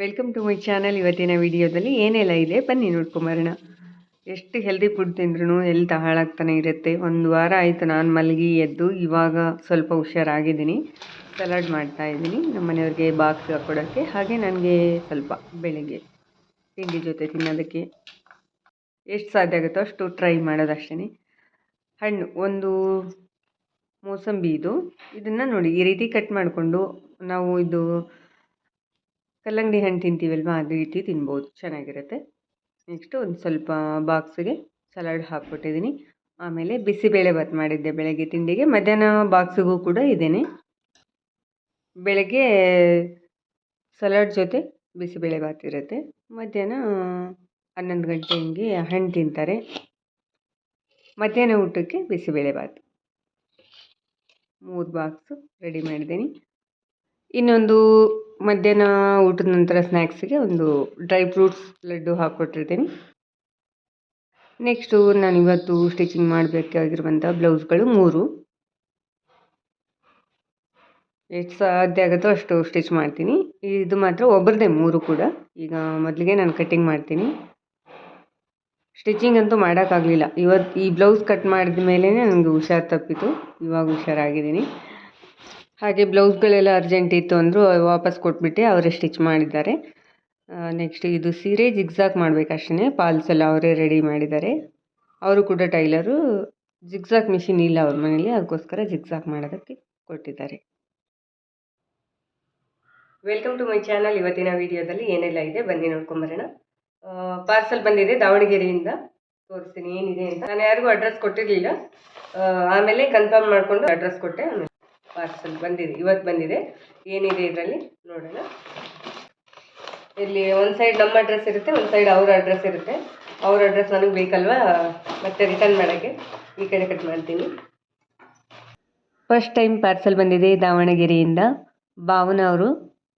Welcome to my channel ಇವತ್ತಿನ ವಿಡಿಯೋದಲ್ಲಿ ಏನೆಲ್ಲ ಇದೆ? ಬನ್ನಿ ನೋಡ್ಕೊಂಬರೋಣ. ಎಷ್ಟು ಹೆಲ್ದಿ ಫುಡ್ ತಿಂದ್ರೂ ಹೆಲ್ತ್ ಹಾಳಾಗ್ತಾನೆ ಇರುತ್ತೆ? ಒಂದು ವಾರ ಆಯಿತು ನಾನು ಮಲಗಿ ಎದ್ದು ಇವಾಗ ಸ್ವಲ್ಪ ಹುಷಾರಾಗಿದ್ದೀನಿ. ಸಲಾಡ್ ಮಾಡ್ತಾ ಇದ್ದೀನಿ. ನಮ್ಮ ಮನೆಯವ್ರಿಗೆ ಬಾಕ್ಸ್ ಹಾಕ್ಕೊಡೋಕ್ಕೆ ಹಾಗೆ ನನಗೆ ಸ್ವಲ್ಪ ಬೆಳಿಗ್ಗೆ ತಿಂಡಿ ಜೊತೆ ತಿನ್ನೋದಕ್ಕೆ ಎಷ್ಟು ಸಾಧ್ಯ ಆಗುತ್ತೋ ಅಷ್ಟು ಟ್ರೈ ಮಾಡೋದಷ್ಟೇ ಹಣ್ಣು, ಒಂದು ಮೋಸಂಬಿ ಇದು. ಇದನ್ನು ನೋಡಿ ಈ ರೀತಿ ಕಟ್ ಮಾಡಿಕೊಂಡು ನಾವು ಇದು ಕಲ್ಲಂಗಡಿ ಹಣ್ಣು ತಿಂತೀವಲ್ವ? ಅದು ರೀತಿ ತಿನ್ಬೋದು. ಚೆನ್ನಾಗಿರುತ್ತೆ. ನೆಕ್ಸ್ಟು ಒಂದು ಸ್ವಲ್ಪ ಬಾಕ್ಸಿಗೆ ಸಲಾಡ್ ಹಾಕ್ಬಿಟ್ಟಿದ್ದೀನಿ. ಆಮೇಲೆ ಬಿಸಿಬೇಳೆ ಭಾತ್ ಮಾಡಿದ್ದೆ ಬೆಳಗ್ಗೆ ತಿಂಡಿಗೆ. ಮಧ್ಯಾಹ್ನ ಬಾಕ್ಸಿಗೂ ಕೂಡ ಇದ್ದೇನೆ ಬೆಳಗ್ಗೆ ಸಲಾಡ್ ಜೊತೆ ಬಿಸಿಬೇಳೆ ಭಾತ್ ಇರುತ್ತೆ. ಮಧ್ಯಾಹ್ನ ಹನ್ನೊಂದು ಗಂಟೆ ಹಿಂಗೆ ಹಣ್ಣು ತಿಂತಾರೆ. ಮಧ್ಯಾಹ್ನ ಊಟಕ್ಕೆ ಬಿಸಿಬೇಳೆ ಭಾತ್. ಮೂರು ಬಾಕ್ಸು ರೆಡಿ ಮಾಡಿದ್ದೀನಿ. ಇನ್ನೊಂದು ಮಧ್ಯಾಹ್ನ ಊಟದ ನಂತರ ಸ್ನ್ಯಾಕ್ಸಿಗೆ ಒಂದು ಡ್ರೈ ಫ್ರೂಟ್ಸ್ ಲಡ್ಡು ಹಾಕ್ಕೊಟ್ಟಿರ್ತೀನಿ. ನೆಕ್ಸ್ಟು ನಾನು ಇವತ್ತು ಸ್ಟಿಚಿಂಗ್ ಮಾಡಬೇಕಾಗಿರುವಂಥ ಬ್ಲೌಸ್ಗಳು ಮೂರು. ಎಷ್ಟು ಸಾಧ್ಯ ಆಗುತ್ತೋ ಅಷ್ಟು ಸ್ಟಿಚ್ ಮಾಡ್ತೀನಿ. ಇದು ಮಾತ್ರ ಒಬ್ಬರದೇ ಮೂರು ಕೂಡ. ಈಗ ಮೊದಲಿಗೆ ನಾನು ಕಟ್ಟಿಂಗ್ ಮಾಡ್ತೀನಿ. ಸ್ಟಿಚಿಂಗ್ ಅಂತೂ ಮಾಡೋಕ್ಕಾಗಲಿಲ್ಲ. ಇವತ್ತು ಈ ಬ್ಲೌಸ್ ಕಟ್ ಮಾಡಿದ ಮೇಲೇ ನನಗೆ ಹುಷಾರು ತಪ್ಪಿತು. ಇವಾಗ ಹುಷಾರಾಗಿದ್ದೀನಿ. ಹಾಗೆ ಬ್ಲೌಸ್ಗಳೆಲ್ಲ ಅರ್ಜೆಂಟ್ ಇತ್ತು ಅಂದರು ವಾಪಸ್ ಕೊಟ್ಬಿಟ್ಟು, ಅವರೇ ಸ್ಟಿಚ್ ಮಾಡಿದ್ದಾರೆ. ನೆಕ್ಸ್ಟ್ ಇದು ಸೀರೆ ಜಿಗ್ಸಾಕ್ ಮಾಡಬೇಕಷ್ಟೇ ಪಾಲ್ಸ್ ಎಲ್ಲ ಅವರೇ ರೆಡಿ ಮಾಡಿದ್ದಾರೆ. ಅವರು ಕೂಡ ಟೈಲರು ಜಿಗ್ಸಾಕ್ ಮಿಷಿನ್ ಇಲ್ಲ ಅವ್ರ ಮನೇಲಿ, ಅದಕ್ಕೋಸ್ಕರ ಜಿಗ್ಸಾಕ್ ಮಾಡೋದಕ್ಕೆ ಕೊಟ್ಟಿದ್ದಾರೆ. ವೆಲ್ಕಮ್ ಟು ಮೈ ಚಾನಲ್ ಇವತ್ತಿನ ವಿಡಿಯೋದಲ್ಲಿ ಏನೆಲ್ಲ ಇದೆ, ಬನ್ನಿ ನೋಡ್ಕೊಂಬರೋಣ. ಪಾರ್ಸಲ್ ಬಂದಿದೆ ದಾವಣಗೆರೆಯಿಂದ. ತೋರಿಸ್ತೀನಿ, ಏನಿದೆ ಅಂತ. ನಾನು ಯಾರಿಗೂ ಅಡ್ರೆಸ್ ಕೊಟ್ಟಿರಲಿಲ್ಲ. ಆಮೇಲೆ ಕನ್ಫರ್ಮ್ ಮಾಡಿಕೊಂಡು ಅಡ್ರೆಸ್ ಕೊಟ್ಟೆ. ಪಾರ್ಸಲ್ ಬಂದಿದೆ, ಇವತ್ತು ಬಂದಿದೆ. ಏನಿದೆ ಇದರಲ್ಲಿ ನೋಡೋಣ. ಇಲ್ಲಿ ಒಂದು ಸೈಡ್ ನಮ್ಮ ಅಡ್ರೆಸ್ ಇರುತ್ತೆ, ಒಂದು ಸೈಡ್ ಅವ್ರ ಅಡ್ರೆಸ್ ಇರುತ್ತೆ. ಅವ್ರ ಅಡ್ರೆಸ್ ನನಗೆ ಬೇಕಲ್ವಾ? ಮತ್ತೆ ರಿಟರ್ನ್ ಮಾಡೋಕ್ಕೆ. ಈ ಕಡೆ ಕಟ್ ಮಾಡ್ತೀನಿ. ಫಸ್ಟ್ ಟೈಮ್ ಪಾರ್ಸಲ್ ಬಂದಿದೆ ದಾವಣಗೆರೆಯಿಂದ. ಭಾವನ ಅವರು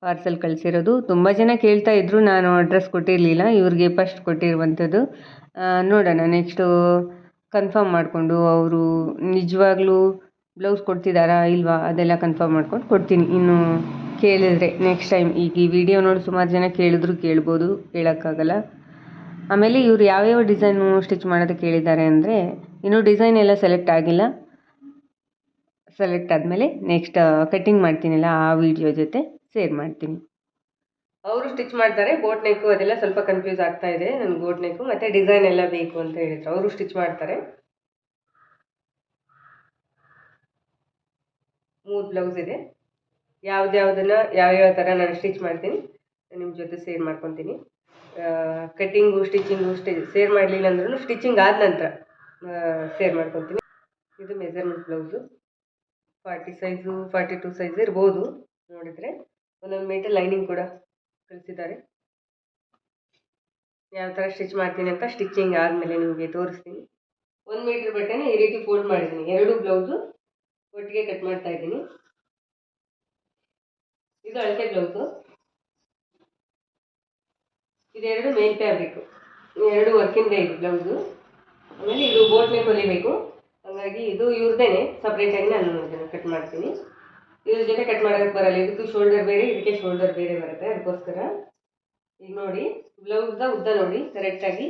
ಪಾರ್ಸಲ್ ಕಳಿಸಿರೋದು. ತುಂಬ ಜನ ಕೇಳ್ತಾ ಇದ್ರು, ನಾನು ಅಡ್ರೆಸ್ ಕೊಟ್ಟಿರಲಿಲ್ಲ. ಇವ್ರಿಗೆ ಫಸ್ಟ್ ಕೊಟ್ಟಿರುವಂಥದ್ದು. ನೋಡೋಣ ನೆಕ್ಸ್ಟು ಕನ್ಫರ್ಮ್ ಮಾಡಿಕೊಂಡು ಅವರು ನಿಜವಾಗ್ಲೂ ಬ್ಲೌಸ್ ಕೊಡ್ತಿದ್ದಾರಾ ಇಲ್ವಾ? ಅದೆಲ್ಲ ಕನ್ಫರ್ಮ್ ಮಾಡ್ಕೊಂಡು ಕೊಡ್ತೀನಿ. ಇನ್ನು ಕೇಳಿದ್ರೆ ನೆಕ್ಸ್ಟ್ ಟೈಮ್ ಈಗ ಈ ವಿಡಿಯೋ ನೋಡಿ ಸುಮಾರು ಜನ ಕೇಳಿದ್ರು, ಕೇಳ್ಬೋದು, ಕೇಳೋಕ್ಕಾಗಲ್ಲ. ಆಮೇಲೆ ಇವರು ಯಾವ್ಯಾವ ಡಿಸೈನು ಸ್ಟಿಚ್ ಮಾಡೋದಕ್ಕೆ ಕೇಳಿದ್ದಾರೆ ಅಂದರೆ, ಇನ್ನೂ ಡಿಸೈನ್ ಎಲ್ಲ ಸೆಲೆಕ್ಟ್ ಆಗಿಲ್ಲ. ಸೆಲೆಕ್ಟ್ ಆದಮೇಲೆ ನೆಕ್ಸ್ಟ್ ಕಟ್ಟಿಂಗ್ ಮಾಡ್ತೀನಲ್ಲ ಆ ವಿಡಿಯೋ ಜೊತೆ ಶೇರ್ ಮಾಡ್ತೀನಿ. ಅವರು ಸ್ಟಿಚ್ ಮಾಡ್ತಾರೆ ಬೋಟ್ ನೆಕ್ಕು ಅದೆಲ್ಲ ಸ್ವಲ್ಪ ಕನ್ಫ್ಯೂಸ್ ಆಗ್ತಾ ಇದೆ, ನನಗೆ ಬೋಟ್ ನೆಕ್ಕು ಮತ್ತು ಡಿಸೈನ್ ಎಲ್ಲ ಬೇಕು ಅಂತ ಹೇಳಿದ್ರು. ಅವರು ಸ್ಟಿಚ್ ಮಾಡ್ತಾರೆ. ಮೂರು ಬ್ಲೌಸ್ ಇದೆ. ಯಾವುದ್ಯಾವುದನ್ನು ಯಾವ್ಯಾವ ಥರ ನಾನು ಸ್ಟಿಚ್ ಮಾಡ್ತೀನಿ ನಿಮ್ಮ ಜೊತೆ ಸೇರ್ ಮಾಡ್ಕೊತೀನಿ. ಕಟ್ಟಿಂಗು ಸ್ಟಿಚಿಂಗು ಸ್ಟಿ ಸೇರ್ ಮಾಡಲಿಲ್ಲ ಅಂದ್ರೂ ಸ್ಟಿಚಿಂಗ್ ಆದ ನಂತರ ಸೇರ್ ಮಾಡ್ಕೊತೀನಿ. ಇದು measurement blouse forty size forty two size ಇರ್ಬೋದು, ನೋಡಿದರೆ. ಒಂದೊಂದು ಮೀಟರ್ ಲೈನಿಂಗ್ ಕೂಡ ಕಳಿಸಿದ್ದಾರೆ. ಯಾವ ಥರ ಸ್ಟಿಚ್ ಮಾಡ್ತೀನಿ ಅಂತ ಸ್ಟಿಚಿಂಗ್ ಆದಮೇಲೆ ನಿಮಗೆ ತೋರಿಸ್ತೀನಿ. ಒಂದು ಮೀಟ್ರ್ ಬಟ್ಟೆನೇ ಈ ರೀತಿ ಫೋಲ್ಡ್ ಮಾಡಿದ್ದೀನಿ. ಎರಡು ಬ್ಲೌಸು ಒಟ್ಟಿಗೆ ಕಟ್ ಮಾಡ್ತಾ ಇದ್ದೀನಿ. ಇದು ಅಳತೆ ಬ್ಲೌಸು ಇದೆರಡು ಮೇನ್ ಫ್ಯಾಬ್ರಿಕ್ ಎರಡು ವರ್ಕಿಂದ ಇದು ಬ್ಲೌಸು ಆಮೇಲೆ ಇದು ಬೋಟ್ನೆ ಹೊಲಿಬೇಕು. ಹಾಗಾಗಿ ಇದು ಇವ್ರದ್ದೇನೆ ಸಪ್ರೇಟಾಗಿ ನಾನು ಇದನ್ನು ಕಟ್ ಮಾಡ್ತೀನಿ. ಇದ್ರ ಜೊತೆ ಕಟ್ ಮಾಡೋದಕ್ಕೆ ಬರಲ್ಲ. ಇದಕ್ಕೂ ಶೋಲ್ಡರ್ ಬೇರೆ, ಇದಕ್ಕೆ ಶೋಲ್ಡರ್ ಬೇರೆ ಬರುತ್ತೆ ಅದಕ್ಕೋಸ್ಕರ. ಈಗ ನೋಡಿ ಬ್ಲೌಸ್ದ ಉದ್ದ ನೋಡಿ ಕರೆಕ್ಟಾಗಿ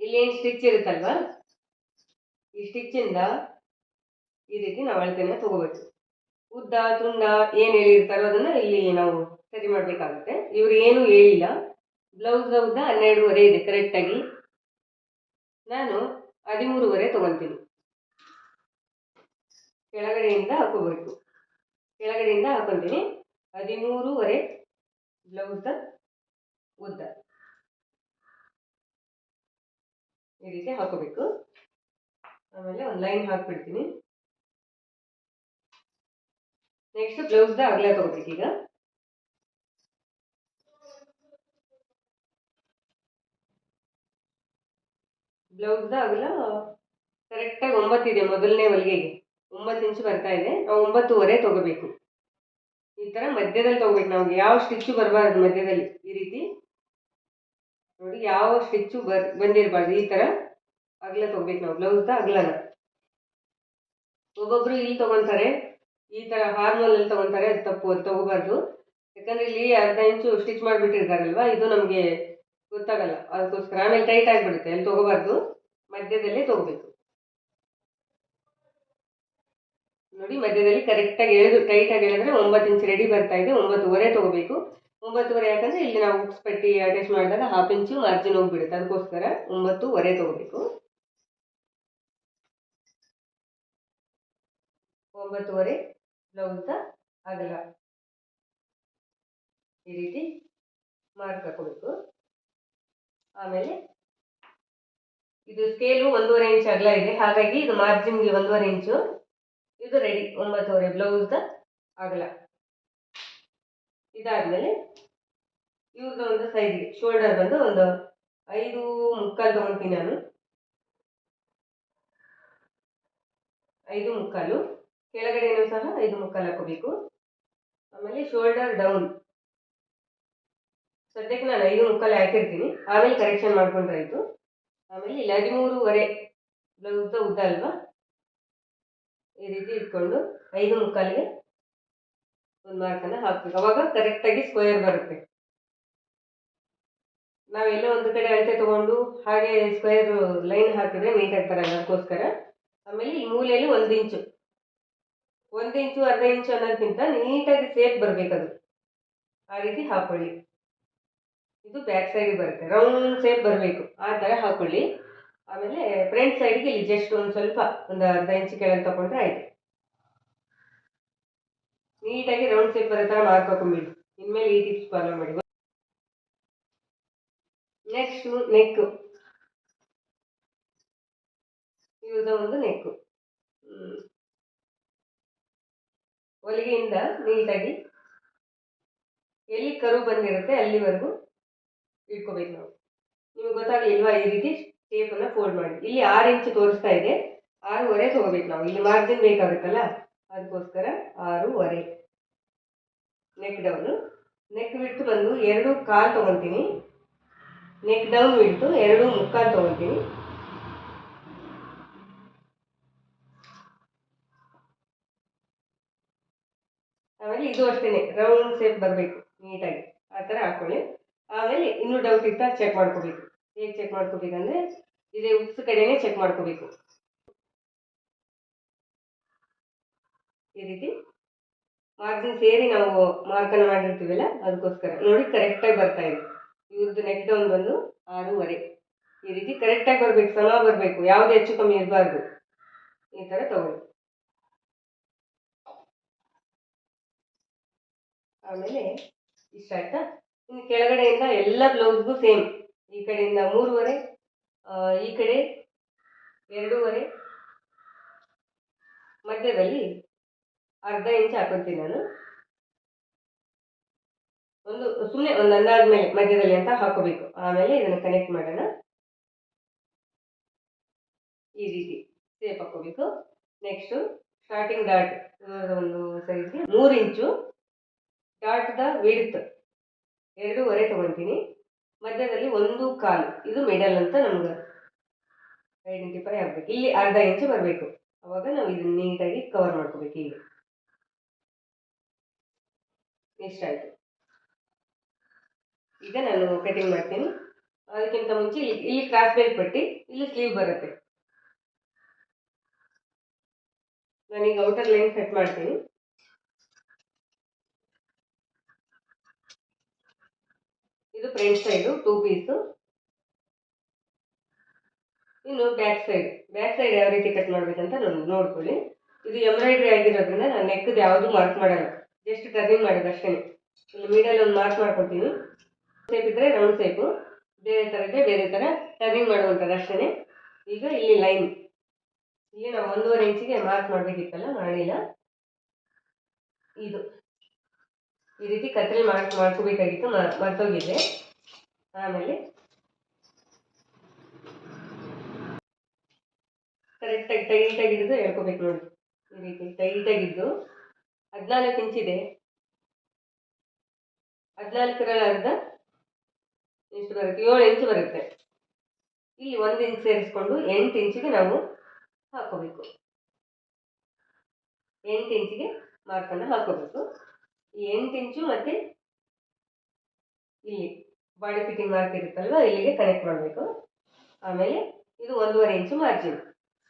ಇಲ್ಲೇನು ಸ್ಟಿಚ್ ಇರುತ್ತಲ್ವಾ? ಈ ಸ್ಟಿಚ್ಚಿಂದ ಈ ರೀತಿ ನಾವು ಅಳತೆಯನ್ನು ತಗೋಬೇಕು. ಉದ್ದ, ತುಂಡ ಏನು ಹೇಳಿರ್ತಾರೋ ಅದನ್ನು ಇಲ್ಲಿ ನಾವು ಸರಿ ಮಾಡಬೇಕಾಗುತ್ತೆ. ಇವರು ಏನು ಹೇಳಿಲ್ಲ. ಬ್ಲೌಸ್ ಉದ್ದ ಹನ್ನೆರಡುವರೆ ಇದೆ ಕರೆಕ್ಟಾಗಿ ನಾನು ಹದಿಮೂರುವರೆ ತೊಗೊತೀನಿ. ಕೆಳಗಡೆಯಿಂದ ಹಾಕೋಬೇಕು. ಕೆಳಗಡೆಯಿಂದ ಹಾಕೊತೀನಿ. ಹದಿಮೂರುವರೆ ಬ್ಲೌಸ್ದ ಉದ್ದ. ಈ ರೀತಿ ಹಾಕೋಬೇಕು. ಆಮೇಲೆ ಒಂದು ಲೈನ್ ಹಾಕ್ಬಿಡ್ತೀನಿ. ನೆಕ್ಸ್ಟ್ ಬ್ಲೌಸ್ದ ಅಗಲ ತಗೋಬೇಕೀಗ ಬ್ಲೌಸ್ದ ಅಗಲ ಕರೆಕ್ಟಾಗಿ ಒಂಬತ್ತಿದೆ ಮೊದಲನೇ ಹೊಲಿಗೆಗೆ ಒಂಬತ್ತು ಇಂಚು ಬರ್ತಾ ಇದೆ. ನಾವು ಒಂಬತ್ತುವರೆ ತಗೋಬೇಕು. ಈ ಥರ ಮಧ್ಯದಲ್ಲಿ ತಗೋಬೇಕು. ನಾವು ಯಾವ ಸ್ಟಿಚ್ಚು ಬರಬಾರ್ದು ಮಧ್ಯದಲ್ಲಿ, ಈ ರೀತಿ. ನೋಡಿ, ಯಾವ ಸ್ಟಿಚ್ಚು ಬರ್, ಬಂದಿರಬಾರ್ದು, ಈ ಥರ ಅಗಲ ತಗೋಬೇಕು ನಾವು. ಬ್ಲೌಸ್ದ ಅಗಲನ. ಒಬ್ಬೊಬ್ರು ಇಲ್ಲಿ ತಗೊತಾರೆ. ಈ ಥರ ಹಾರ್ಮೋನಲ್ಲಿ ತೊಗೊತಾರೆ, ಅದು ತಪ್ಪು ಅದು ತೊಗೋಬಾರ್ದು. ಯಾಕಂದ್ರೆ ಇಲ್ಲಿ ಅರ್ಧ ಇಂಚು ಸ್ಟಿಚ್ ಮಾಡಿಬಿಟ್ಟಿರ್ತಾರಲ್ವಾ, ಇದು ನಮಗೆ ಗೊತ್ತಾಗಲ್ಲ. ಅದಕ್ಕೋಸ್ಕರ ಆಮೇಲೆ ಟೈಟ್ ಆಗಿಬಿಡುತ್ತೆ, ಅಲ್ಲಿ ತಗೋಬಾರ್ದು. ಮಧ್ಯದಲ್ಲಿ ತಗೋಬೇಕು. ನೋಡಿ, ಮಧ್ಯದಲ್ಲಿ ಕರೆಕ್ಟಾಗಿ ಎಳೆದು ಟೈಟಾಗಿ ಎಳೆದ್ರೆ ಒಂಬತ್ತು ಇಂಚ್ ರೆಡಿ ಬರ್ತಾ ಇದೆ, ಒಂಬತ್ತುವರೆ ತಗೋಬೇಕು. ಒಂಬತ್ತುವರೆ ಯಾಕಂದ್ರೆ ಇಲ್ಲಿ ನಾವು ಉಕ್ಸ್ ಪಟ್ಟಿ ಅಟ್ಯಾಚ್ ಮಾಡಿದಾಗ ಹಾಫ್ ಇಂಚು ಮಾರ್ಜಿನ್ ಹೋಗ್ಬಿಡುತ್ತೆ. ಅದಕ್ಕೋಸ್ಕರ ಒಂಬತ್ತುವರೆ ತಗೋಬೇಕು. ಒಂಬತ್ತುವರೆ. ಬ್ಲೌಸ್ ಅಗಲ. ಈ ರೀತಿ ಮಾರ್ಕ್ ಆಮೇಲೆ ಇದು ಸ್ಕೇಲು ಒಂದೂವರೆ ಇಂಚ್ ಅಗಲ ಇದೆ. ಹಾಗಾಗಿ ಇದು ಮಾರ್ಜಿನ್ಗೆ ಒಂದೂವರೆ ಇಂಚು ಇದು ರೆಡಿ ಒಂಬತ್ತುವರೆ ಬ್ಲೌಸ್ದ ಇದಾದ ಮೇಲೆ ಇವ್ರದ್ದು ಒಂದು ಸೈಜ್ಗೆ ಶೋಲ್ಡರ್ ಬಂದು ಒಂದು ಐದು ಮುಕ್ಕಾಲು ತೊಗೊಳ್ತೀನಿ ನಾನು. ಐದು ಮುಕ್ಕಾಲು. ಕೆಳಗಡೆನೂ ಸಹ ಐದು ಮುಕ್ಕಾಲು ಹಾಕೋಬೇಕು ಆಮೇಲೆ ಶೋಲ್ಡರ್ ಡೌನ್ ಸದ್ಯಕ್ಕೆ ನಾನು ಐದು ಮುಕ್ಕಾಲು ಹಾಕಿರ್ತೀನಿ. ಆಮೇಲೆ ಕರೆಕ್ಷನ್ ಮಾಡ್ಕೊಂಡ್ರೆ ಆಯಿತು ಆಮೇಲೆ ಇಲ್ಲಿ ಹದಿಮೂರುವರೆ ಉದ್ದ ಉದ್ದ ಅಲ್ವಾ? ಈ ರೀತಿ ಇಟ್ಕೊಂಡು ಐದು ಮುಕ್ಕಾಲಿಗೆ ಒಂದು ಮಾರ್ಕನ್ನು ಹಾಕ್ಬೇಕು. ಅವಾಗ ಕರೆಕ್ಟಾಗಿ ಸ್ಕ್ವೇರ್ ಬರುತ್ತೆ. ನಾವೆಲ್ಲ ಒಂದು ಕಡೆ ಅಳತೆ ತಗೊಂಡು ಹಾಗೆ ಸ್ಕ್ವೇರ್ ಲೈನ್ ಹಾಕಿದ್ರೆ ನೀಟಾಗಿ ಬರಲ್ಲ ಅದಕ್ಕೋಸ್ಕರ. ಆಮೇಲೆ ಈ ಮೂಲೆಯಲ್ಲಿ ಒಂದು ಇಂಚು ಒಂದು ಇಂಚು, ಅರ್ಧ ಇಂಚು ಅನ್ನೋದಕ್ಕಿಂತ ನೀಟಾಗಿ ಸೇಫ್ ಬರಬೇಕದು. ಆ ರೀತಿ ಹಾಕೊಳ್ಳಿ. ಇದು ಬ್ಯಾಕ್ ಸೈಡಿಗೆ ಬರುತ್ತೆ. ರೌಂಡ್ ಸೇಪ್ ಬರಬೇಕು. ಆ ಥರ ಹಾಕೊಳ್ಳಿ. ಆಮೇಲೆ ಫ್ರಂಟ್ ಸೈಡ್ಗೆ ಇಲ್ಲಿ ಜಸ್ಟ್ ಒಂದು ಸ್ವಲ್ಪ, ಒಂದು ಅರ್ಧ ಇಂಚು ಕೆಳಗೆ ತಗೊಂಡ್ರೆ ಆಯಿತು. ನೀಟಾಗಿ ರೌಂಡ್ ಸೇಪ್ ಬರೋ ಥರ ಮಾಡ್ಕೊಕೊಂಬಿಡಿ. ಇನ್ಮೇಲೆ ಈ ಟಿಪ್ಸ್ ಫಾಲೋ ಮಾಡಿ. Next neck. ಇವ್ರದ ಒಂದು ನೆಕ್ಕು. ಹೊಲಿಗೆಯಿಂದ ನೀಟಾಗಿ ಎಲ್ಲಿ ಕರು ಬಂದಿರುತ್ತೆ ಅಲ್ಲಿವರೆಗೂ ಇಟ್ಕೋಬೇಕು ನಾವು. ನಿಮ್ಗೆ ಗೊತ್ತಾಗ್ಲಿಲ್ವಾ ಈ ರೀತಿ ಟೇಪನ್ನು ಫೋಲ್ಡ್ ಮಾಡಿ. ಇಲ್ಲಿ ಆರು ಇಂಚು ತೋರಿಸ್ತಾ ಇದೆ. ಆರೂವರೆ ತಗೋಬೇಕು ನಾವು. ಇಲ್ಲಿ ಮಾರ್ಜಿನ್ ಬೇಕಾಗುತ್ತಲ್ಲ? ಅದಕ್ಕೋಸ್ಕರ ಆರೂವರೆ. ನೆಕ್ ಡೌನು ನೆಕ್ ಬಿಟ್ಟು ಬಂದು ಎರಡು ಕಾಲು ತೊಗೊತೀನಿ. ನೆಕ್ ಡೌನ್ ಬಿಟ್ಟು ಎರಡು ಮುಕ್ಕಾಲು ತೊಗೊತೀನಿ. ಆಮೇಲೆ ಇದು ಅಷ್ಟೇ ರೌಂಡ್ ಸೇಪ್ ಬರಬೇಕು, ನೀಟಾಗಿ. ಆ ಥರ ಹಾಕ್ಕೊಳ್ಳಿ ಆಮೇಲೆ ಇನ್ನೂ ಡೌಟ್ ಇತ್ತ ಚೆಕ್ ಮಾಡ್ಕೋಬೇಕು. ಹೇಗೆ ಚೆಕ್ ಮಾಡ್ಕೋಬೇಕಂದ್ರೆ ಇದೇ ಉಪ್ಸ್ ಕಡೆಯೇ ಚೆಕ್ ಮಾಡ್ಕೋಬೇಕು. ಈ ರೀತಿ. ಮಾರ್ಜಿನ್ ಸೇರಿ ನಾವು ಮಾರ್ಕನ್ನು ಮಾಡಿರ್ತೀವಲ್ಲ, ಅದಕ್ಕೋಸ್ಕರ. ನೋಡಿ ಕರೆಕ್ಟಾಗಿ ಬರ್ತಾ ಇದೆ. ಇವ್ರದ್ದು ನೆಕ್ ಡೌನ್ ಬಂದು ಆರೂವರೆ. ಈ ರೀತಿ ಕರೆಕ್ಟಾಗಿ ಬರಬೇಕು, ಸಮ ಬರಬೇಕು. ಯಾವುದು ಹೆಚ್ಚು ಕಮ್ಮಿ ಇರಬಾರ್ದು. ಈ ಥರ ತಗೊಳ್ಳಿ. ಆಮೇಲೆ ಇಷ್ಟ ಆಯ್ತಾ ಇನ್ನು ಕೆಳಗಡೆಯಿಂದ ಎಲ್ಲ ಬ್ಲೌಸ್ಗೂ ಸೇಮ್ ಈ ಕಡೆಯಿಂದ ಮೂರುವರೆ ಈ ಕಡೆ ಎರಡೂವರೆ, ಮಧ್ಯದಲ್ಲಿ ಅರ್ಧ ಇಂಚ್ ಹಾಕೊತೀನಿ ನಾನು. ಒಂದು ಸುಮ್ಮನೆ ಒಂದು ಅಂದಾಜ್ ಮೇಲೆ ಮಧ್ಯದಲ್ಲಿ ಅಂತ ಹಾಕೋಬೇಕು. ಆಮೇಲೆ ಇದನ್ನು ಕನೆಕ್ಟ್ ಮಾಡೋಣ. ಈ ರೀತಿ ಸೇಪ್ ಹಾಕೋಬೇಕು. ನೆಕ್ಸ್ಟು ಸ್ಟಾರ್ಟಿಂಗ್ ಡಾಟ್ ಒಂದು ಸೈಜ್ಗೆ ಮೂರು ಇಂಚು. ಡಾಟ್ದ ವಿಡ್ತ್ ಎರಡೂವರೆ ತೊಗೊತೀನಿ. ಮಧ್ಯದಲ್ಲಿ ಒಂದು ಕಾಲು. ಇದು ಮಿಡಲ್ ಅಂತ ನಮ್ಗೆ ಐಡೆಂಟಿಫೈ ಆಗಬೇಕು. ಇಲ್ಲಿ ಅರ್ಧ ಇಂಚು ಬರಬೇಕು. ಅವಾಗ ನಾವು ಇದನ್ನ ನೀಟಾಗಿ ಕವರ್ ಮಾಡ್ಕೋಬೇಕು ಈಗ ಆಯಿತು. ಈಗ ನಾನು ಕಟಿಂಗ್ ಮಾಡ್ತೀನಿ. ಅದಕ್ಕಿಂತ ಮುಂಚೆ ಇಲ್ಲಿ ಇಲ್ಲಿ ಕ್ರಾಸ್ ಬೇಲ್ ಪಟ್ಟಿ, ಇಲ್ಲಿ ಸ್ಲೀವ್ ಬರುತ್ತೆ. ನಾನೀಗ ಔಟರ್ ಲೈನ್ ಕಟ್ ಮಾಡ್ತೀನಿ. ಇದು ಫ್ರಂಟ್ ಸೈಡು ಟೂ ಪೀಸು ಇನ್ನು ಬ್ಯಾಕ್ ಸೈಡ್ ಬ್ಯಾಕ್ ಸೈಡ್ ಯಾವ ರೀತಿ ಕಟ್ ಮಾಡಬೇಕಂತ ನೋಡಿ ನೋಡ್ಕೊಳ್ಳಿ. ಇದು ಎಂಬ್ರಾಯ್ಡ್ರಿ ಆಗಿರೋದ್ರಿಂದ ನಾನು ನೆಕ್ಕದು ಯಾವುದು ಮಾರ್ಕ್ ಮಾಡಲ್ಲ. ಜಸ್ಟ್ ಟರ್ನಿಂಗ್ ಮಾಡೋದು ಅಷ್ಟೇ ಇಲ್ಲಿ ಮೀಡಲ್ ಒಂದು ಮಾರ್ಕ್ ಮಾಡ್ಕೊತೀನಿ ಸೇಪ್ ಇದ್ದರೆ ರೌಂಡ್ ಸೇಪು ಬೇರೆ ಥರ ಇದ್ದರೆ ಬೇರೆ ಥರ ಟರ್ನಿಂಗ್ ಮಾಡುವಂಥದ್ದು ಅಷ್ಟೇ ಈಗ ಇಲ್ಲಿ ಲೈನ್ ಇಲ್ಲಿ ನಾವು ಒಂದೂವರೆ ಇಂಚಿಗೆ ಮಾರ್ಕ್ ಮಾಡಬೇಕಿತ್ತಲ್ಲ, ಮಾಡಿಲ್ಲ. ಇದು. ಈ ರೀತಿ ಕತ್ತರಿ ಮಾರ್ಕ್ ಮಾಡ್ಕೋಬೇಕಾಗಿತ್ತು. ಮರ್ತೋಗಿದ್ದೆ ಆಮೇಲೆ ಕರೆಕ್ಟಾಗಿ ಟೈಟಾಗಿ ಹಿಡಿದು ಹೇಳ್ಕೋಬೇಕು ನೋಡಿ. ಈ ರೀತಿ ಟೈಟಾಗಿದ್ದು ಹದಿನಾಲ್ಕು ಇಂಚಿದೆ ಹದಿನಾಲ್ಕರಲ್ಲಿ ಅರ್ಧ ಎಷ್ಟು ಬರುತ್ತೆ. ಏಳು ಇಂಚು ಬರುತ್ತೆ. ಇಲ್ಲಿ ಒಂದು ಇಂಚ್ ಸೇರಿಸ್ಕೊಂಡು ಎಂಟು ಇಂಚಿಗೆ ನಾವು ಹಾಕೋಬೇಕು ಎಂಟು ಇಂಚಿಗೆ ಮಾರ್ಕನ್ನು ಹಾಕೋಬೇಕು ಎಂಟು ಇಂಚು ಮತ್ತು ಇಲ್ಲಿ ಬಾಡಿ ಫಿಟ್ಟಿಂಗ್ ಮಾರ್ಕ್ ಇರುತ್ತಲ್ವ, ಇಲ್ಲಿಗೆ ಕನೆಕ್ಟ್ ಮಾಡಬೇಕು. ಆಮೇಲೆ ಇದು ಒಂದೂವರೆ ಇಂಚು ಮಾರ್ಜಿನ್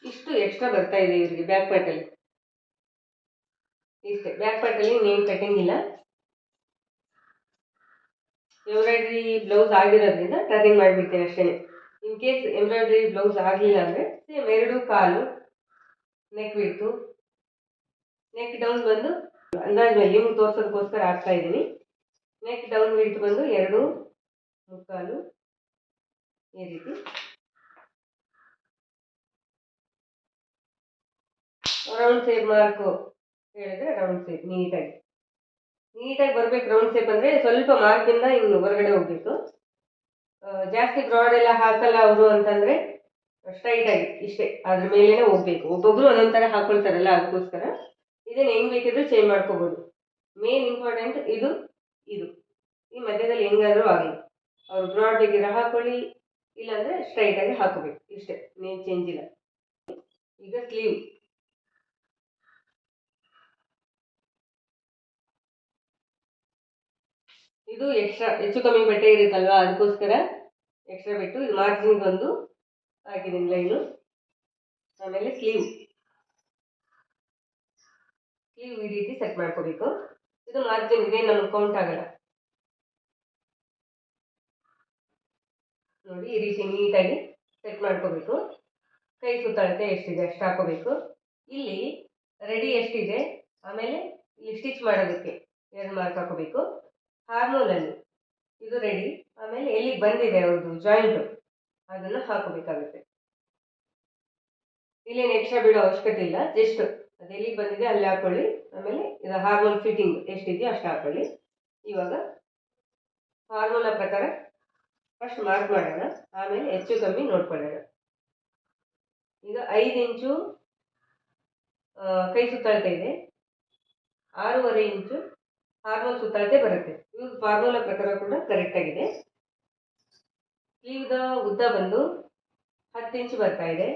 ಇಷ್ಟು ಎಕ್ಸ್ಟ್ರಾ ಬರ್ತಾ ಇದೆ ಇವರಿಗೆ ಬ್ಯಾಕ್ ಪಾರ್ಟಲ್ಲಿ ಇಷ್ಟೇ ಬ್ಯಾಕ್ ಪಾರ್ಟಲ್ಲಿ ನೇಮ್ ಕಟ್ಟಿಂಗ್ ಇಲ್ಲ. ಎಂಬ್ರಾಯ್ಡ್ರಿ ಬ್ಲೌಸ್ ಆಗಿರೋದ್ರಿಂದ ಟರ್ನಿಂಗ್ ಮಾಡಿಬಿಡ್ತೀನಿ ಅಷ್ಟೇ ಇನ್ ಕೇಸ್ ಎಂಬ್ರಾಯ್ಡ್ರಿ ಬ್ಲೌಸ್ ಆಗಲಿಲ್ಲ ಅಂದರೆ ಸೇಮ್ ಎರಡು ಕಾಲು ನೆಕ್ ಬಿಡ್ತು ನೆಕ್ ಡೌನ್ ಬಂದು ಅಂದಾಜ್ ನಿಮ್ಗೆ ತೋರ್ಸೋದಕ್ಕೋಸ್ಕರ ಹಾಕ್ತಾ ಇದ್ದೀನಿ. ನೆಕ್ ಡೌನ್ ಬಿಡ್ತು ಬಂದು ಎರಡು ಮುಕ್ಕಾಲು ಈ ರೀತಿ. ರೌಂಡ್ ಶೇಪ್ ಮಾರ್ಕು ಹೇಳಿದ್ರೆ ರೌಂಡ್ ಶೇಪ್ ನೀಟಾಗಿ. ನೀಟಾಗಿ ಬರ್ಬೇಕು ರೌಂಡ್ ಶೇಪ್ ಅಂದರೆ ಸ್ವಲ್ಪ ಮಾರ್ಕಿಂದ ಇನ್ನು ಹೊರಗಡೆ ಹೋಗ್ಬೇಕು. ಜಾಸ್ತಿ ಬ್ರಾಡ್ ಎಲ್ಲ ಹಾಕಲ್ಲ ಅವರು ಅಂತಂದರೆ ಸ್ಟ್ರೈಟಾಗಿ ಇಷ್ಟೇ. ಅದ್ರ ಮೇಲೇ ಹೋಗ್ಬೇಕು. ಒಬ್ಬೊಬ್ರು ಒಂದೊಂದು ಥರ ಹಾಕೊಳ್ತಾರಲ್ಲ ಅದಕ್ಕೋಸ್ಕರ. ಇದನ್ನ ಹೆಂಗ್ ಬೇಕಿದ್ರು ಚೇಂಜ್ ಮಾಡ್ಕೋಬೋದು. ಮೇನ್ ಇಂಪಾರ್ಟೆಂಟ್ ಇದು ಇದು. ಈ ಮಧ್ಯದಲ್ಲಿ ಹೆಂಗಾದ್ರೂ ಆಗಲಿ. ಅವ್ರು ಬ್ರಾಡ್ ಬೇಕಿದ್ರೆ ಹಾಕೊಳ್ಳಿ, ಇಲ್ಲಾಂದ್ರೆ ಸ್ಟ್ರೈಟ್ ಆಗಿ ಹಾಕೋಬೇಕು. ಇಷ್ಟೇ ಮೇನ್ ಚೇಂಜ್ ಇಲ್ಲ. ಈಗ ಸ್ಲೀವ್ ಇದು ಎಕ್ಸ್ಟ್ರಾ ಹೆಚ್ಚು ಕಮ್ಮಿ ಬಟ್ಟೆ ಇರುತ್ತಲ್ವಾ? ಅದಕ್ಕೋಸ್ಕರ ಎಕ್ಸ್ಟ್ರಾ ಬಿಟ್ಟು ಇದು ಮಾರ್ಜಿನ್ ಬಂದು ಹಾಕಿದ್ದೀನಿ ಲೈನು. ಆಮೇಲೆ ಸ್ಲೀವ್ ಈ ರೀತಿ ಸೆಟ್ ಮಾಡ್ಕೋಬೇಕು. ಇದು ಮಾರ್ಜಿನ್ ಇದೆ ನಮ್ಗೆ ಕೌಂಟ್ ಆಗಲ್ಲ. ನೋಡಿ, ಈ ರೀತಿ ನೀಟಾಗಿ ಸೆಟ್ ಮಾಡ್ಕೋಬೇಕು. ಕೈ ಸುತ್ತಳತೆ ಎಷ್ಟಿದೆ ಅಷ್ಟು ಹಾಕೋಬೇಕು. ಇಲ್ಲಿ ರೆಡಿ ಎಷ್ಟಿದೆ, ಆಮೇಲೆ ಇಲ್ಲಿ ಸ್ಟಿಚ್ ಮಾಡೋದಕ್ಕೆ ಎರಡು ಮಾರ್ಕ್ ಹಾಕೋಬೇಕು. ಹಾರ್ಮೋಲಲ್ಲಿ ಇದು ರೆಡಿ ಆಮೇಲೆ ಎಲ್ಲಿಗೆ ಬಂದಿದೆ ಅವ್ರದ್ದು ಜಾಯಿಂಟು ಅದನ್ನು ಹಾಕೋಬೇಕಾಗುತ್ತೆ. ಇಲ್ಲೇನು ಎಕ್ಸ್ಟ್ರಾ ಬಿಡೋ ಅವಶ್ಯಕತೆ ಇಲ್ಲ ಜಸ್ಟ್ ಅದು ಎಲ್ಲಿಗೆ ಬಂದಿದೆ, ಅಲ್ಲಿ ಹಾಕೊಳ್ಳಿ. ಆಮೇಲೆ ಇದು ಹಾರ್ಮೋನ್ ಫಿಟ್ಟಿಂಗ್ ಎಷ್ಟಿದೆಯೋ ಅಷ್ಟು ಹಾಕೊಳ್ಳಿ. ಇವಾಗ ಹಾರ್ಮೋನ ಪ್ರಕಾರ ಫಸ್ಟ್ ಮಾರ್ಕ್ ಮಾಡೋಣ. ಆಮೇಲೆ ಹೆಚ್ಚು ಕಮ್ಮಿ ನೋಡ್ಕೊಳ್ಳೋಣ. ಈಗ ಐದು ಇಂಚು ಕೈ ಸುತ್ತಾಳ್ತಾ ಇದೆ. ಆರೂವರೆ ಇಂಚು ಹಾರ್ಮೋನ್ ಸುತ್ತಾಳ್ತೆ ಬರುತ್ತೆ. ಇವಾಗ ಫಾರ್ಮುಲಾ ಪ್ರಕಾರ ಕೂಡ ಕರೆಕ್ಟ್ ಆಗಿದೆ. ಸ್ಲೀವ್ದ ಉದ್ದ ಬಂದು ಹತ್ತು ಇಂಚು ಬರ್ತಾ ಇದೆ.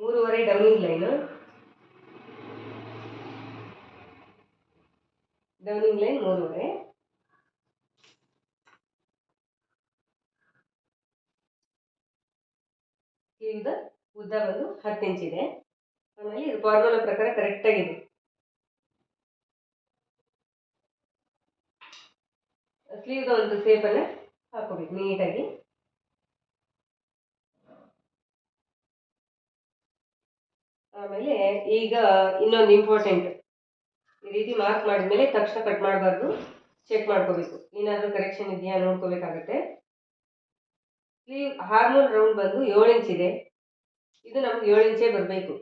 ಮೂರುವರೆ ಡೌನಿಂಗ್ ಲೈನು. ಡೌನಿಂಗ್ ಲೈನ್ ಮೂರುವರೆ ಸ್ಲೀವ್ದ ಉದ್ದ ಬಂದು ಹತ್ತು ಇಂಚಿದೆ. ಆಮೇಲೆ ಇದು ಫಾರ್ಮುಲಾ ಪ್ರಕಾರ ಕರೆಕ್ಟ್ ಆಗಿದೆ. ಸ್ಲೀವ್ದ ಒಂದು ಸೇಪನ್ನು ಹಾಕೋಬೇಕು, ನೀಟಾಗಿ. ಆಮೇಲೆ ಈಗ ಇನ್ನೊಂದು ಇಂಪಾರ್ಟೆಂಟ್ ಈ ರೀತಿ ಮಾರ್ಕ್ ಮಾಡಿದ್ಮೇಲೆ ತಕ್ಷಣ ಕಟ್ ಮಾಡಬಾರ್ದು ಚೆಕ್ ಮಾಡ್ಕೋಬೇಕು. ಏನಾದರೂ ಕರೆಕ್ಷನ್ ಇದೆಯಾ ನೋಡ್ಕೋಬೇಕಾಗತ್ತೆ. ಸ್ಲೀವ್ ಹಾರ್ಮೋನ್ ರೌಂಡ್ ಬಂದು ಏಳು ಇಂಚ್ ಇದೆ. ಇದು ನಮ್ಗೆ ಏಳು ಇಂಚೇ ಬರಬೇಕು.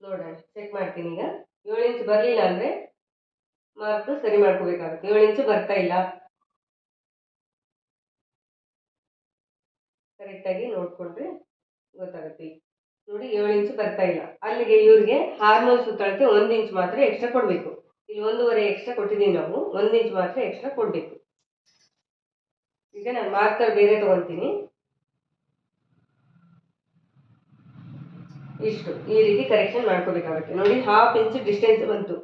ನೋಡೋಣ ಚೆಕ್ ಮಾಡ್ತೀನಿ ಈಗ. ಏಳು ಇಂಚ್ ಬರಲಿಲ್ಲ ಅಂದರೆ ಮಾರ್ಕ್ ಸರಿ ಮಾಡ್ಕೋಬೇಕಾಗುತ್ತೆ. ಏಳು ಇಂಚು ಬರ್ತಾ ಇಲ್ಲ. ಕರೆಕ್ಟಾಗಿ ನೋಡಿಕೊಂಡ್ರೆ ಗೊತ್ತಾಗುತ್ತೆ. ನೋಡಿ ಏಳು ಇಂಚು ಬರ್ತಾ ಇಲ್ಲ. ಅಲ್ಲಿಗೆ ಇವ್ರಿಗೆ ಹಾರ್ಮೋನ್ ಸುತ್ತಳತೆ ಒಂದು ಇಂಚ್ ಮಾತ್ರ ಎಕ್ಸ್ಟ್ರಾ ಕೊಡಬೇಕು. ಇಲ್ಲಿ ಒಂದೂವರೆ ಎಕ್ಸ್ಟ್ರಾ ಕೊಟ್ಟಿದ್ದೀವಿ ನಾವು, ಒಂದು ಇಂಚ್ ಮಾತ್ರ ಎಕ್ಸ್ಟ್ರಾ ಕೊಡಬೇಕು. ಈಗ ನಾನು ಮಾರ್ಕರ್ ಬೇರೆ ತಗೊತೀನಿ. ಇಷ್ಟು, ಈ ರೀತಿ ಕರೆಕ್ಷನ್ ಮಾಡ್ಕೋಬೇಕಾಗುತ್ತೆ. ನೋಡಿ ಹಾಫ್ ಇಂಚ್ ಡಿಸ್ಟೆನ್ಸ್ ಬಂತು.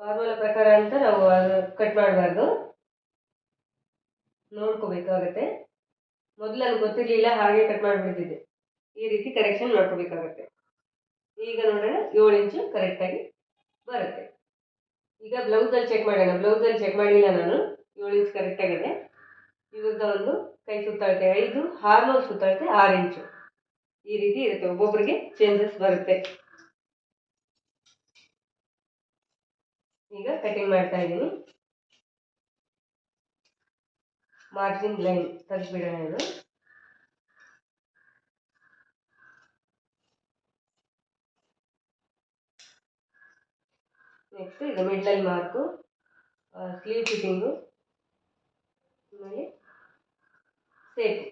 ಫಾರ್ಮುಲಾ ಪ್ರಕಾರ ಅಂತ ನಾವು ಅದು ಕಟ್ ಮಾಡಬಾರ್ದು. ನೋಡ್ಕೋಬೇಕಾಗತ್ತೆ. ಮೊದಲು ಅದು ಗೊತ್ತಿರಲಿಲ್ಲ, ಹಾಗೆ ಕಟ್ ಮಾಡಿಬಿಡ್ತಿದ್ದೆ. ಈ ರೀತಿ ಕರೆಕ್ಷನ್ ಮಾಡ್ಕೋಬೇಕಾಗತ್ತೆ. ಈಗ ನೋಡೋಣ ಏಳು ಇಂಚು ಕರೆಕ್ಟಾಗಿ ಬರುತ್ತೆ. ಈಗ ಬ್ಲೌಸಲ್ಲಿ ಚೆಕ್ ಮಾಡೋಣ. ಬ್ಲೌಸಲ್ಲಿ ಚೆಕ್ ಮಾಡಿಲ್ಲ ನಾನು. ಏಳು ಇಂಚ್ ಕರೆಕ್ಟಾಗಿದೆ ಇವಾಗ ಒಂದು ಕೈ ಸುತ್ತಳತೆ ಐದು ಹಾರ್ಮೋನ್ ಸುತ್ತಳತೆ ಆರು ಇಂಚು ಈ ರೀತಿ ಇರುತ್ತೆ. ಒಬ್ಬೊಬ್ಬರಿಗೆ ಚೇಂಜಸ್ ಬರುತ್ತೆ. ಈಗ ಕಟಿಂಗ್ ಮಾಡ್ತಾ ಇದ್ದೀನಿ. ಮಾರ್ಜಿನ್ ಲೈನ್ ತೆಗೆದ್ಬಿಡೋಣ ಇದು ನೆಕ್ಸ್ಟ್ ಇದು ಮಿಡ್ಲಲ್ಲಿ ಮಾರ್ಕು ಸ್ಲೀವ್ ಫಿಟ್ಟಿಂಗು ಆಮೇಲೆ ಸೇಫ್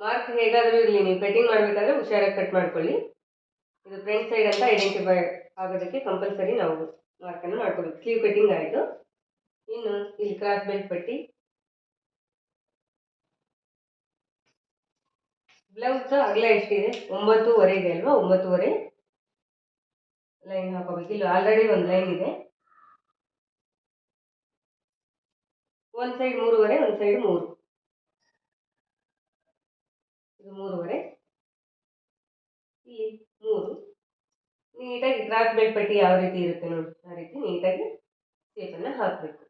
ಮಾರ್ಕ್ ಹೇಗಾದರೂ ಇರಲಿ, ನೀವು ಕಟಿಂಗ್ ಮಾಡಬೇಕಾದ್ರೆ ಹುಷಾರಾಗಿ ಕಟ್ ಮಾಡ್ಕೊಳ್ಳಿ. ಇದು ಫ್ರಂಟ್ ಸೈಡ್ ಅಂತ ಐಡೆಂಟಿಫೈ ಆಗೋದಕ್ಕೆ ಕಂಪಲ್ಸರಿ ನಾವು ಮಾರ್ಕನ್ನು ಮಾಡ್ಕೋಬೇಕು. ಸ್ಲೀವ್ ಕಟಿಂಗ್ ಆಯಿತು. ಇನ್ನು ಇಲ್ಲಿ ಕ್ರಾಸ್ ಬೆಲ್ಟ್ ಪಟ್ಟಿ. ಬ್ಲೌಸ್ ಅಗಲ ಎಷ್ಟಿದೆ? ಒಂಬತ್ತೂವರೆ ಇದೆ ಅಲ್ವಾ? ಒಂಬತ್ತೂವರೆ. ಲೈನ್ ಹಾಕೋಬೇಕು. ಇಲ್ಲಿ ಆಲ್ರೆಡಿ ಒಂದು ಲೈನ್ ಇದೆ. ಒಂದು ಸೈಡ್ ಮೂರುವರೆ, ಒಂದು ಸೈಡ್ ಮೂರು. ಇದು ಮೂರುವರೆ. ಇಲ್ಲಿ ಮೂರು. ನೀಟಾಗಿ ಕ್ರಾಸ್ ಬೆಲ್ಟ್ ಪಟ್ಟಿ ಯಾವ ರೀತಿ ಇರುತ್ತೆ ನೋಡಿ. ಆ ರೀತಿ ನೀಟಾಗಿ ಶೇಪನ್ನು ಹಾಕಬೇಕು.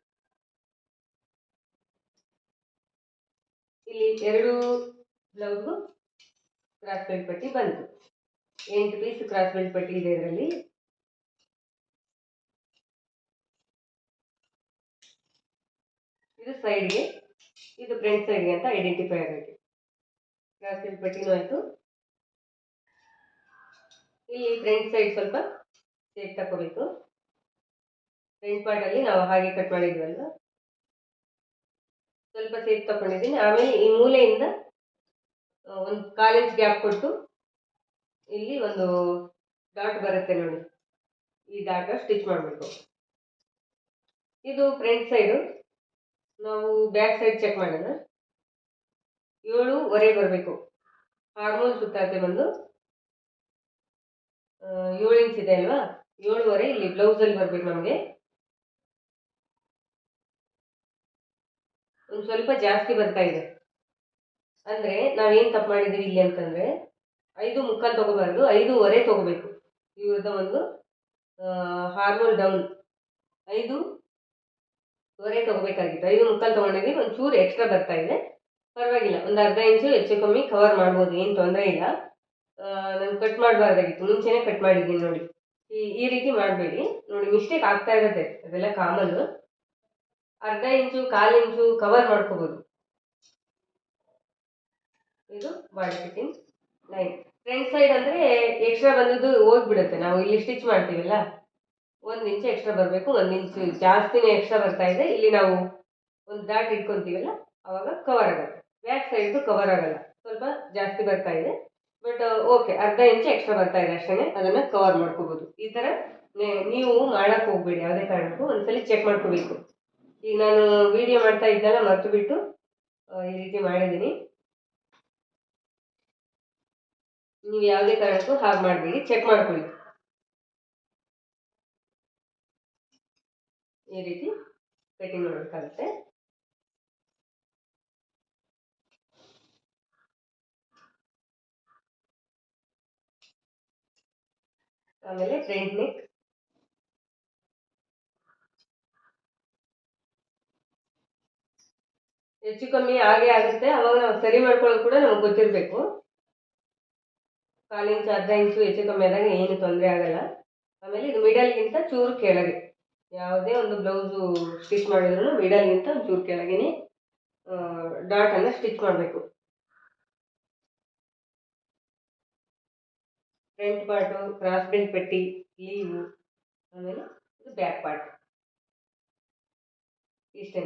ಇಲ್ಲಿ ಎರಡು ಬ್ಲೌಸು ಕ್ರಾಸ್ ಬೆಲ್ಟ್ ಪಟ್ಟಿ ಬಂತು. ಎಂಟು ಪೀಸ್ ಕ್ರಾಸ್ ಬೆಲ್ಟ್ ಪಟ್ಟಿ ಇದೆ ಇದರಲ್ಲಿ. ಇದು ಸೈಡ್ಗೆ ಇದು ಫ್ರಂಟ್ ಸೈಡ್ಗೆ ಅಂತ ಐಡೆಂಟಿಫೈ ಕ್ರಾಸ್ ಬೆಲ್ಟ್ ಪಟ್ಟಿನೂ ಆಯಿತು. ಇಲ್ಲಿ ಫ್ರಂಟ್ ಸೈಡ್ ಸ್ವಲ್ಪ ಸೇಫ್ ತಗೋಬೇಕು ಫ್ರಂಟ್ ಪಾರ್ಟಲ್ಲಿ ನಾವು ಹಾಗೆ ಕಟ್ ಮಾಡಿದ್ವಲ್ಲ ಸ್ವಲ್ಪ ಸೇಫ್ ತಗೊಂಡಿದ್ದೀನಿ ಆಮೇಲೆ ಈ ಮೂಲೆಯಿಂದ ಒಂದು ಕಾಲೇಜ್ ಗ್ಯಾಪ್ ಕೊಟ್ಟು ಇಲ್ಲಿ ಒಂದು ಡಾಟ್ ಬರುತ್ತೆ ನೋಡಿ. ಈ ಡಾಟ್ ಸ್ಟಿಚ್ ಮಾಡಬೇಕು. ಇದು ಫ್ರಂಟ್ ಸೈಡು ನಾವು ಬ್ಯಾಕ್ ಸೈಡ್ ಚೆಕ್ ಮಾಡೋಣ ಏಳುವರೆ ಬರಬೇಕು. ಹಾರ್ಮೋನ್ ಸುತ್ತಾತೆ ಬಂದು? ಏಳು ಇಂಚ್ ಇದೆ ಅಲ್ವಾ? ಏಳುವರೆ ಇಲ್ಲಿ ಬ್ಲೌಸಲ್ಲಿ ಬರಬೇಕು ನಮಗೆ. ಒಂದು ಸ್ವಲ್ಪ ಜಾಸ್ತಿ ಬರ್ತಾ ಇದೆ. ಅಂದರೆ ನಾವೇನು ತಪ್ಪು ಮಾಡಿದ್ದೀವಿ ಇಲ್ಲಿ ಅಂತಂದರೆ ಐದು ಮುಕ್ಕಾಲು ತೊಗೋಬಾರ್ದು ಐದೂವರೆ ತೊಗೋಬೇಕು. ಇವ್ರದ್ದು ಒಂದು ಹಾರ್ಮೋನ್ ಡೌನ್ ಐದು ವರೆ ತೊಗೋಬೇಕಾಗಿತ್ತು. ಐದು ಮುಕ್ಕಾಲು ತೊಗೊಂಡಿದ್ದೀವಿ ಒಂಚೂರು ಚೂರು ಎಕ್ಸ್ಟ್ರಾ ಬರ್ತಾ ಇದೆ. ಪರವಾಗಿಲ್ಲ, ಒಂದು ಅರ್ಧ ಇಂಚು ಹೆಚ್ಚು ಕಮ್ಮಿ ಕವರ್ ಮಾಡ್ಬೋದು, ಏನು ತೊಂದರೆ ಇಲ್ಲ. ನಾನು ಕಟ್ ಮಾಡಬಾರ್ದಾಗಿತ್ತು. ಮುಂಚೆನೇ ಕಟ್ ಮಾಡಿದ್ದೀನಿ ನೋಡಿ. ಈ ಈ ರೀತಿ ಮಾಡಬೇಡಿ. ನೋಡಿ ಮಿಸ್ಟೇಕ್ ಆಗ್ತಾ ಇರುತ್ತೆ. ಅದೆಲ್ಲ ಕಾಮನ್. ಅರ್ಧ ಇಂಚು, ಕಾಲು ಇಂಚು ಕವರ್ ಮಾಡ್ಕೋಬೋದು. ಇದು ಬಾಡಿ ಫಿಟ್ಟಿಂಗ್ ಫ್ರಂಟ್ ಸೈಡ್ ಅಂದರೆ ಎಕ್ಸ್ಟ್ರಾ ಬಂದಿದ್ದು ಹೋಗ್ಬಿಡುತ್ತೆ. ನಾವು ಇಲ್ಲಿ ಸ್ಟಿಚ್ ಮಾಡ್ತೀವಲ್ಲ? ಒಂದು ಇಂಚು ಎಕ್ಸ್ಟ್ರಾ ಬರಬೇಕು, ಒಂದು ಇಂಚು ಜಾಸ್ತಿನೇ ಎಕ್ಸ್ಟ್ರಾ ಬರ್ತಾ ಇದೆ. ಇಲ್ಲಿ ನಾವು ಒಂದು ಡಾಟ್ ಇಟ್ಕೊತೀವಲ್ಲ, ಅವಾಗ ಕವರ್ ಆಗುತ್ತೆ ಬ್ಯಾಕ್ ಸೈಡ್ದು ಕವರ್ ಆಗಲ್ಲ. ಸ್ವಲ್ಪ ಜಾಸ್ತಿ ಬರ್ತಾ ಇದೆ. ಬಟ್ ಓಕೆ ಅರ್ಧ ಇಂಚು ಎಕ್ಸ್ಟ್ರಾ ಬರ್ತಾ ಇದೆ ಅಷ್ಟೇ. ಅದನ್ನು ಕವರ್ ಮಾಡ್ಕೋಬೋದು. ಈ ಥರ ನೀವು ಮಾಡೋಕ್ಕೆ ಹೋಗ್ಬೇಡಿ. ಯಾವುದೇ ಕಾರಣಕ್ಕೂ ಒಂದ್ಸಲಿ ಚೆಕ್ ಮಾಡ್ಕೋಬೇಕು. ಈಗ ನಾನು ವಿಡಿಯೋ ಮಾಡ್ತಾ ಇದ್ದಲ್ಲ ಮರ್ತು ಬಿಟ್ಟು ಈ ರೀತಿ ಮಾಡಿದ್ದೀನಿ. ನೀವು ಯಾವುದೇ ಕಾರಣಕ್ಕೂ ಹಾಗೆ ಮಾಡಬೇಡಿ. ಚೆಕ್ ಮಾಡ್ಕೊಳ್ಳಿ. ಈ ರೀತಿ ಕಟಿಂಗ್ ಮಾಡಬೇಕಾಗುತ್ತೆ ಆಮೇಲೆ ಫ್ರಂಟ್ ನೆಕ್ ಹೆಚ್ಚು ಕಮ್ಮಿ ಆಗೇ ಆಗುತ್ತೆ. ಅವಾಗ ನಾವು ಸರಿ ಮಾಡ್ಕೊಳ್ಳೋದು ಕೂಡ ನಮ್ಗೆ ಗೊತ್ತಿರಬೇಕು. ಕಾಲು ಇಂಚು ಅರ್ಧ ಇಂಚು ಹೆಚ್ಚು ಕಮ್ಮಿ ಆದಾಗ ಏನು ತೊಂದರೆ ಆಗಲ್ಲ. ಆಮೇಲೆ ಇದು ಮಿಡಲ್ಗಿಂತ ಚೂರು ಕೆಳಗೆ. ಯಾವುದೇ ಒಂದು ಬ್ಲೌಸು ಸ್ಟಿಚ್ ಮಾಡಿದ್ರು ಮಿಡಲ್ಗಿಂತ ಚೂರು ಡಾಟ್ ಡಾಟನ್ನು ಸ್ಟಿಚ್ ಮಾಡಬೇಕು. ಫ್ರಂಟ್ ಪಾರ್ಟು, ಕ್ರಾಸ್ ಬೆಲ್ಟ್ ಪಟ್ಟಿ, ಲೀವು, ಆಮೇಲೆ ಇದು ಬ್ಯಾಕ್ ಪಾರ್ಟ್. ಇಷ್ಟೇ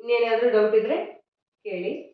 ಇನ್ನೇನಾದರೂ ಡೌಟ್ ಇದ್ದರೆ ಕೇಳಿ.